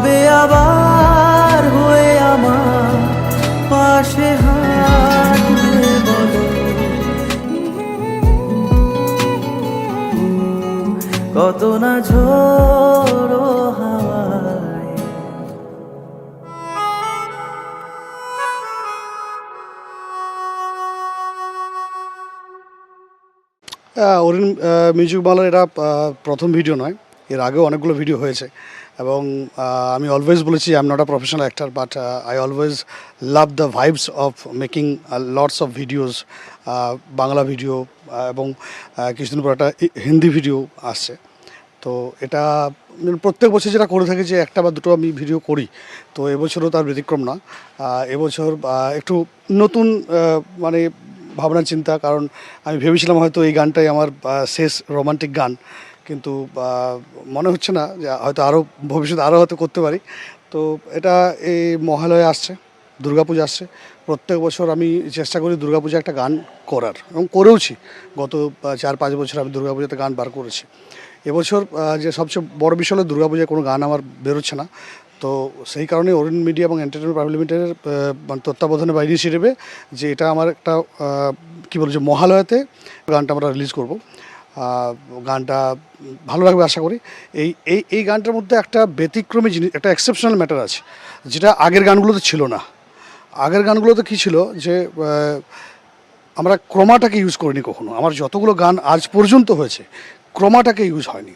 কবে আবার হয়ে আমার পাশে কত না ঝোড়ো অরিন মিউজিক বাংলার এটা প্রথম ভিডিও নয়, এর আগেও অনেকগুলো ভিডিও হয়েছে। এবং আমি অলওয়েজ বলেছি I am not a professional actor but I always love the vibes of making lots of videos Bangla video এবং আহ, কিছুদিন পর একটা হিন্দি ভিডিও আসছে। তো এটা মানে প্রত্যেক বছর যেটা করে থাকি যে একটা বা দুটো আমি ভিডিও করি তো এবছরও তার ব্যতিক্রম না। এবছর একটু নতুন মানে ভাবনা চিন্তা কারণ আমি ভেবেছিলাম হয়তো এই গানটাই আমার শেষ রোমান্টিক গান। কিন্তু মনে হচ্ছে না যে হয়তো আরও ভবিষ্যতে আরও হয়তো করতে পারি। তো এটা এই মহালয়ে আসছে, দুর্গাপূজা আসছে। প্রত্যেক বছর আমি চেষ্টা করি দুর্গাপূজা একটা গান করার এবং করেওছি। গত চার পাঁচ বছর আমি দুর্গাপূজাতে গান বার করেছি। এবছর যে সবচেয়ে বড় বিষয় হলো দুর্গাপূজায় কোনো গান আমার বেরোচ্ছে না। তো সেই কারণে অরিন মিডিয়া এবং এন্টারটেনমেন্ট প্রাইভেট লিমিটেডের মানে তত্ত্বাবধানে বা ইনিশিয়েটিভে যে এটা আমার একটা কী বলছে মহালয়াতে গানটা আমরা রিলিজ করব। গানটা ভালো লাগবে আশা করি। এই এই এই গানটার মধ্যে একটা ব্যতিক্রমী জিনিস, একটা এক্সেপশনাল ম্যাটার আছে, যেটা আগের গানগুলোতে ছিল না। আগের গানগুলোতে কী ছিল যে আমরা ক্রমাটাকে ইউজ করিনি কখনো। আমার যতগুলো গান আজ পর্যন্ত হয়েছে, ক্রমাটাকে ইউজ হয়নি।